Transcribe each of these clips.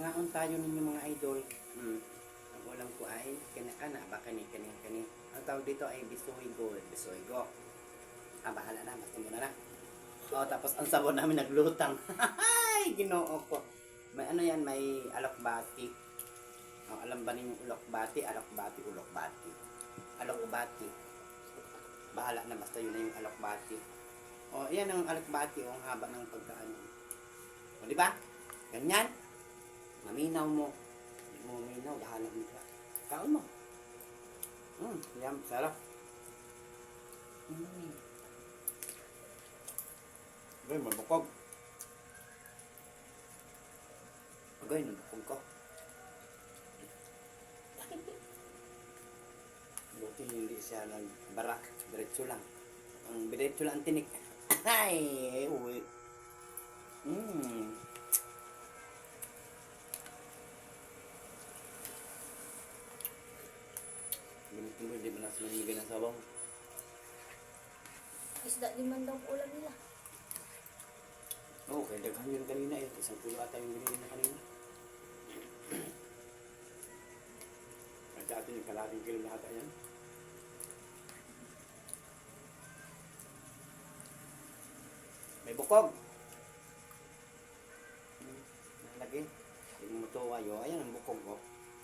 Ngaon tayo ninyo mga idol. Hmm. Ang ulam ko ay kana-kana ba kani kani kani. Ang tawag dito ay bisoygo, bisoygo. Ah, bahala na, basta mo na. Oh, tapos ang sabon namin naglutang. Ay, ginoo ko. May ano yan, may alokbati. Oh, alam ba ninyo ulokbati? Alokbati, ulokbati. Alokbati. Bahala na, basta yun na yung alokbati. Oh, yan ang alokbati, oh, ang haba ng pagkaano. O, di ba? Ganyan. Maminaw mo. Hindi mo maminaw, bahala mo ka. Kaon mo. Mm, yan, sarap. Mm. Ay, mabukog. Agay, nabukog ko. Buti hindi siya nagbara. Diretso lang. Ang diretso lang ang tinik. Ay, uwi. Mm. Ganito nasa manigan ng sabaw. Isda di man daw ulam nila. Oo, kaya daghan yun kanina eh. Isang kilo ata yung binili na kanina. At sa atin yung kalating kilo na ata yan. May bukog. Nalagi. Yung mutuwa yo. Ayan ang bukog ko.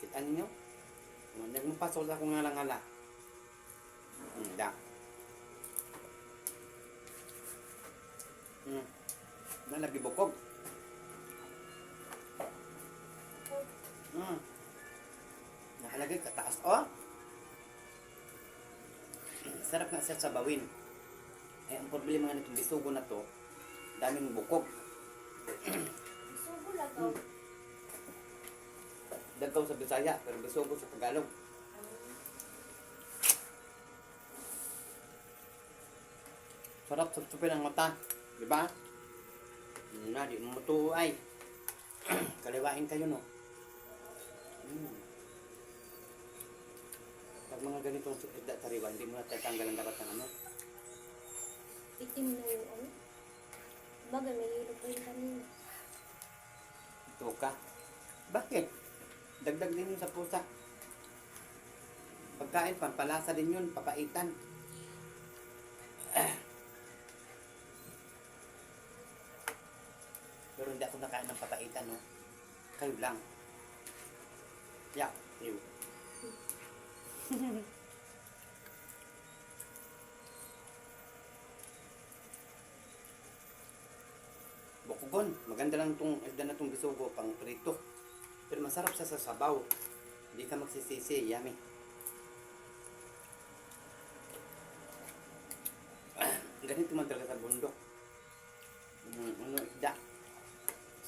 Kita ninyo? Oh, Nagmapasok sa akong ngala-ngala. Hmm, da. Hmm. Nalagi bukog. Hmm. Nakalagay kataas. Oh! Sarap nga siya sa bawin. Eh, ang problema nga nitong bisugo na to, daming bukog. Subo lagaw. Hmm. Dagkaw sa Bisaya, pero bisugo sa Tagalog. Sarap sa supin ang mata. Di ba? Yun Na, di mo matuay. Kaliwain kayo, no? Mm. Pag mga ganitong isda tariwa, hindi mo na tatanggalan dapat ng ano. Itim na yung ano. Bagay, may hilo pa yung kanina. Ito ka. Bakit? Dagdag din yun sa pusa. Pagkain, pampalasa din yun, papaitan. Nakain ng papaitan, no? Kayo lang. Yeah, you. Bukugon. Maganda lang itong isda na itong bisugo pang prito. Pero masarap sa sabaw. Hindi ka magsisisi. Yummy. Ganito man talaga sa bundok. Mm, ano, isda.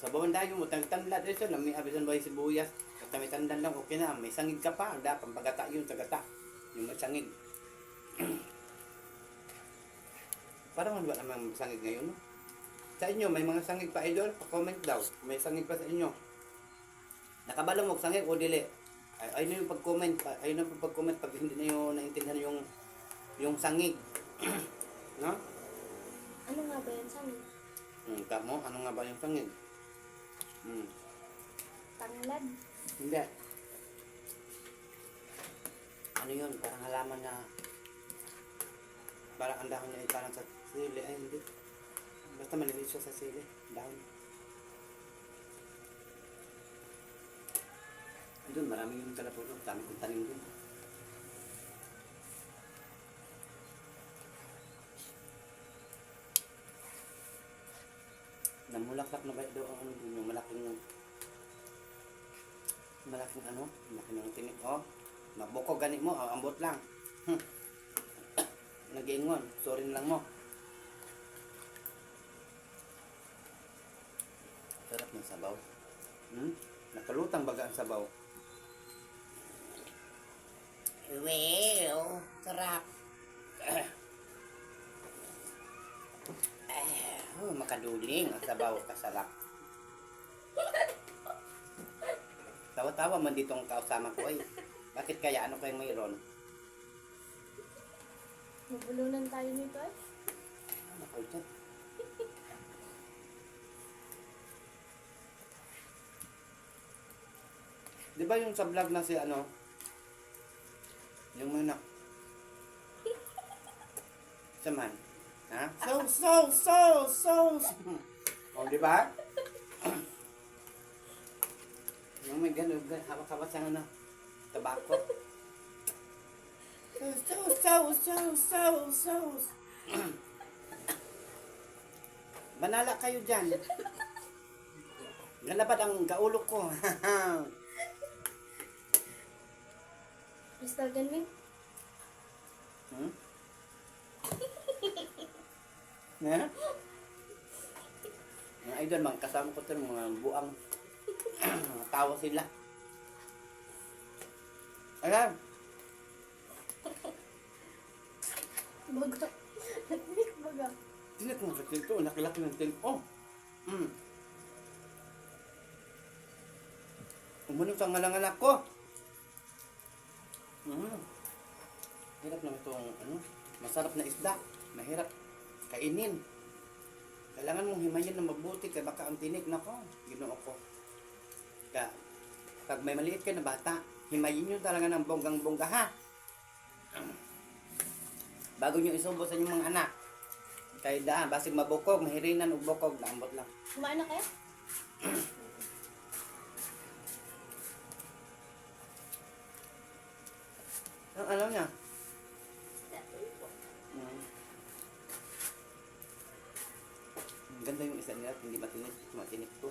Sabawan tayo mo, tangtanla dito, na may abisan ba yung sibuyas. At may tandan lang, okay na. May sangig ka pa. Handa, pampagata yun sa gata. Yung may sangig. Parang wala namang sangig ngayon, no? Sa inyo, may mga sangig pa idol? Pa-comment daw. May sangig pa sa inyo. Nakabalo mo, sangig o dili? Ay, ayun yung pag-comment. pa- Ayun na yung pag-comment pag hindi na yung naintindihan yung yung sangig. no? Ano nga ba yan sa amin? Hmm, mo, ano nga ba yung sangig? Hmm. Tanglad. Hindi. Ano yun? Parang halaman na parang ang dahon niya ay parang sa sili. Ay, hindi. Basta maliliit siya sa sili. Dahon. Doon, marami yung kalapulo. Dami kong tanim doon. Namulaklak na ba doon ang ano yung malaking malaking ano, malaking ng tinik, oh. Mabukog ganit mo, oh, ambot lang. Hmm. Nag-iingon, sorry lang mo. Sarap ng sabaw. Hmm? Nakalutang baga ang sabaw. Well, sarap. Makaduling ang sabaw, kasarap. Tawa-tawa man dito ang kausama ko ay. Bakit kaya ano kayong mayroon? Mabulunan tayo nito eh. Ano kayo dyan? ba yung sa vlog na si ano? Yung manak. Sa man. Ha? So, so, so, so. O, di ba? yung may gano'n, hawak-hawak sa ano, tabako. So, so, so, so, so, so. Manala kayo dyan. Lalabad ang gaulok ko. Crystal Ganwin? hmm? Na? Mga idol, mga kasama ko ito, mga buang mga tawa sila. Ayan, Baga. Nagmik baga. tinik mo sa tilto, nakilaki ng tilto. Oh. Mm. Umunod sa ngalanganak ko. Mm. Hirap naman itong ano, masarap na isda. Mahirap kainin. Kailangan mong himayin na mabuti kaya baka ang tinik na ko. Ginoo ko. Kaya, pag may maliit ka na bata, himayin nyo talaga ng bonggang-bongga ha. Bago nyo isubo sa inyong mga anak. Kaya daan, basig mabukog, mahirinan o bukog, lambot lang. Kumain na kayo? Ganda yung isa nila, hindi matinik, matinik to.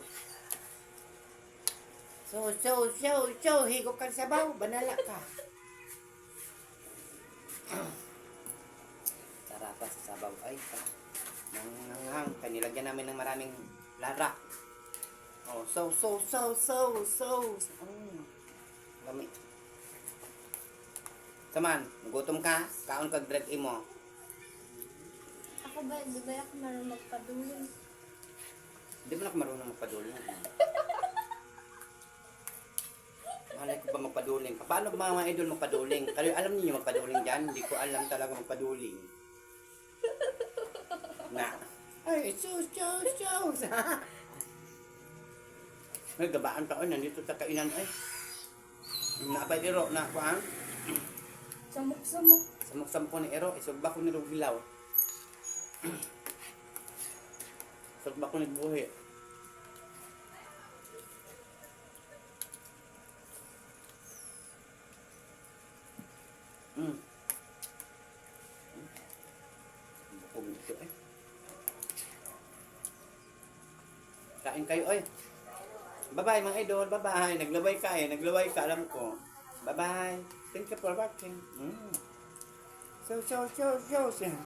So, so, so, so, higop kang sabaw, banala ka. Sarapa sa sabaw, ay, ka. Nanganghang, kanilagyan namin ng maraming lara. Oh, so, so, so, so, so. Mm. Lami. Saman, gutom ka, kaon kag bread imo. Ako ba, di ba ako marunong magpadulong? Mo na ako marunong magpaduling. Malay ko ba magpaduling? Paano ba mga idol magpaduling? Kayo alam niyo magpaduling dyan? Hindi ko alam talaga magpaduling. Na. Ay, sus, sus, sus. May gabaan pa oh, nandito sa kainan ay. Napay iro na ko ang. Samok-samok. Samok-samok ko ni ero, isugba ko ni Rubilaw. Isugba ko ni Buhi. Mm. Bukog ito eh. Kain kayo oy. Bye-bye mga idol. Bye-bye. Naglaway ka eh. Naglaway ka. Alam ko. Bye-bye. Thank you for watching. Mm. So, so, so, so, so.